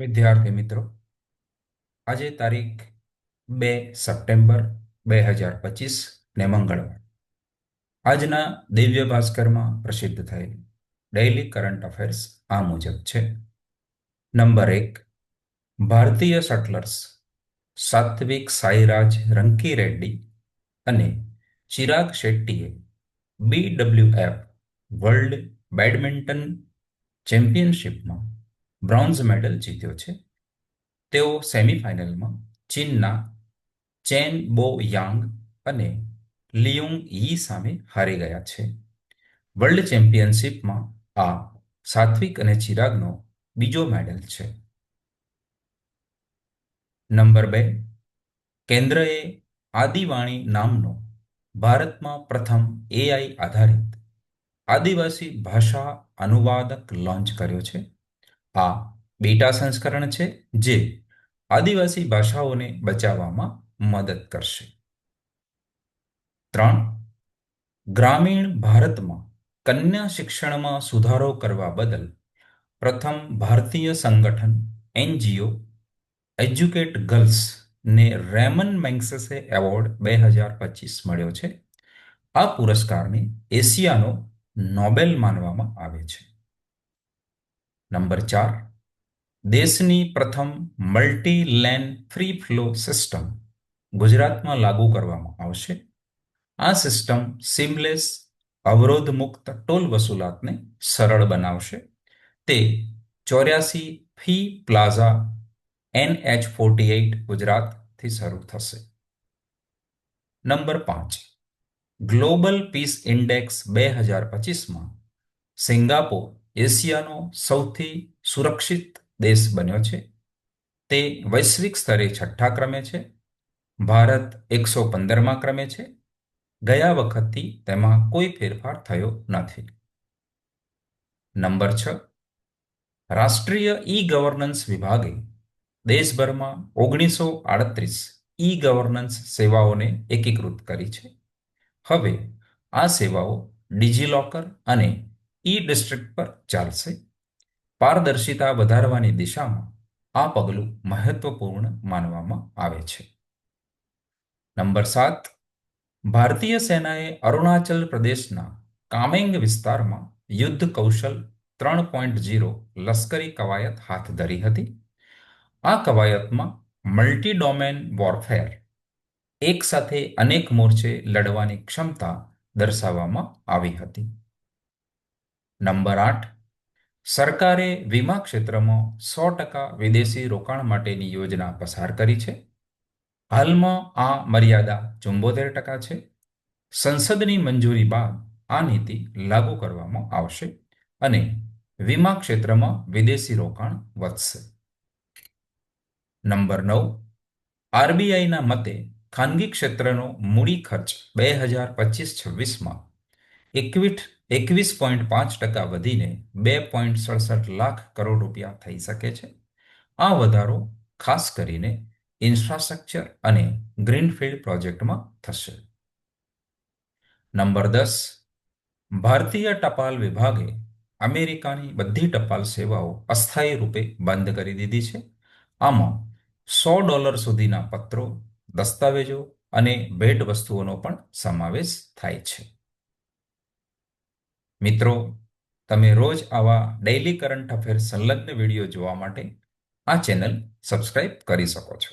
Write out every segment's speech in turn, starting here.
વિદ્યાર્થી મિત્રો, આજે તારીખ બે સપ્ટેમ્બર બે હજાર પચીસ ને મંગળવાર. આજના દિવ્ય ભાસ્કરમાં પ્રસિદ્ધ થયેલ ડેઇલી કરંટ અફેર્સ આ મુજબ છે. નંબર એક, ભારતીય શટલર્સ સાત્વિક સાઈરાજ રંકી રેડ્ડી અને ચિરાગ શેટ્ટીએ બીડબ્લ્યુએફ વર્લ્ડ બેડમિન્ટન ચેમ્પિયનશિપમાં બ્રોન્ઝ મેડલ જીત્યો છે. તેઓ સેમીફાઇનલમાં ચીનના ચેન બો યાંગ અને લિયોંગ યી સામે હારી ગયા છે. વર્લ્ડ ચેમ્પિયનશિપમાં આ સાત્વિક અને ચિરાગનો બીજો મેડલ છે. નંબર બે, કેન્દ્રએ આદિવાણી નામનો ભારતમાં પ્રથમ એઆઈ આધારિત આદિવાસી ભાષા અનુવાદક લોન્ચ કર્યો છે. આ બેટા સંસ્કરણ છે જે આદિવાસી ભાષાઓને બચાવવામાં મદદ કરશે. ત્રણ, ગ્રામીણ ભારતમાં કન્યા શિક્ષણમાં સુધારો કરવા બદલ પ્રથમ ભારતીય સંગઠન એનજીઓ એજ્યુકેટ ગર્લ્સ ને રેમન મેંગસસે એવોર્ડ બે હજાર પચીસ મળ્યો છે. આ પુરસ્કારને એશિયાનો નોબેલ માનવામાં આવે છે. નંબર ચાર. દેશની પ્રથમ multi lane free flow system ગુજરાતમાં લાગુ કરવામાં આવશે. આ સિસ્ટમ સિમલેસ અવરોધ મુક્ત ટોલ વસૂલાતને સરળ બનાવશે. તે ચોર્યાસી fee plaza N H forty eight ગુજરાતથી શરૂ થશે. નંબર પાંચ. ગ્લોબલ પીસ ઇન્ડેક્સ બે હજાર પચીસમાં સિંગાપોર એશિયાનો સૌથી સુરક્ષિત દેશ બન્યો છે. તે વૈશ્વિક સ્તરે છઠ્ઠા ક્રમે છે. ભારત એકસો પંદરમાં ક્રમે છે. ગયા વખતથી તેમાં કોઈ ફેરફાર થયો નથી. નંબર છ. રાષ્ટ્રીય ઈ ગવર્નન્સ વિભાગે દેશભરમાં ઓગણીસો આડત્રીસ ઈ ગવર્નન્સ સેવાઓને એકીકૃત કરી છે. હવે આ સેવાઓ ડિજીલોકર અને ઈ ડિસ્ટ્રિક્ટ પર ચાલશે. પારદર્શિતા વધારવાની દિશામાં આ પગલું મહત્વપૂર્ણ માનવામાં આવે છે. નંબર સાત, ભારતીય સેનાએ અરુણાચલ પ્રદેશના કામેંગ વિસ્તારમાં યુદ્ધ કૌશલ ત્રણ પોઈન્ટ ઝીરો લશ્કરી કવાયત હાથ ધરી હતી. આ કવાયતમાં મલ્ટી ડોમેન વોરફેર, એક સાથે અનેક મોરચે લડવાની ક્ષમતા દર્શાવવામાં આવી હતી. નંબર આઠ. સરકારે વીમા ક્ષેત્રમાં સો ટકા વિદેશી રોકાણ માટેની યોજના પસાર કરી છે. હાલમાં આ મર્યાદા ચુંબોતેર ટકા છે. સંસદની મંજૂરી બાદ આ નીતિ લાગુ કરવામાં આવશે અને વીમા ક્ષેત્રમાં વિદેશી રોકાણ વધશે. નંબર નવ. આરબીઆઈના મતે ખાનગી ક્ષેત્રનો મૂડી ખર્ચ બે હજાર પચીસ છવ્વીસમાં એકવીસ એકવીસ પોઈન્ટ પાંચ ટકા વધીને બે પોઈન્ટ સડસઠ લાખ કરોડ રૂપિયા થઈ શકે છે. આ વધારો ખાસ કરીને ઇન્ફ્રાસ્ટ્રક્ચર અને ગ્રીનફિલ્ડ પ્રોજેક્ટમાં થશે. નંબર દસ, ભારતીય ટપાલ વિભાગે અમેરિકાની બધી ટપાલ સેવાઓ અસ્થાયી રૂપે બંધ કરી દીધી છે. આમાં સો ડોલર સુધીના પત્રો, દસ્તાવેજો અને ભેટ વસ્તુઓનો પણ સમાવેશ થાય છે. મિત્રો, તમે રોજ આવા ડેઇલી કરંટ અફેર સંલગ્ન વીડિયો જોવા માટે આ ચેનલ સબસ્ક્રાઇબ કરી શકો છો.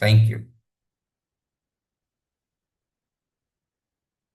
Thank you